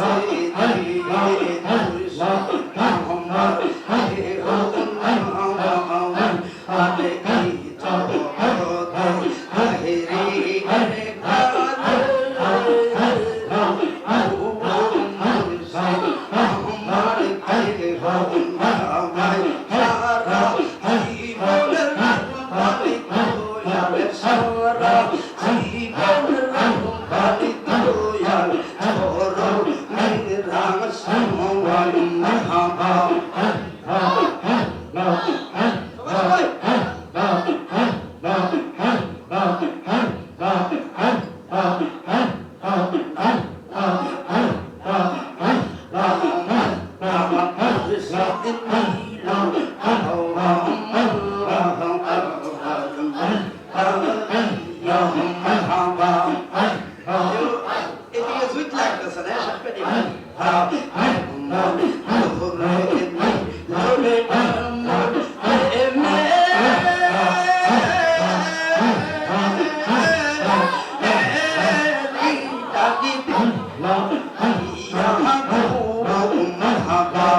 Hare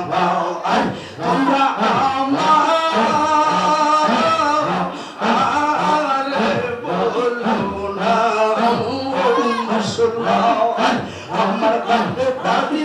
আমার তোমরা আমার বলো না আমার কাছে দাবি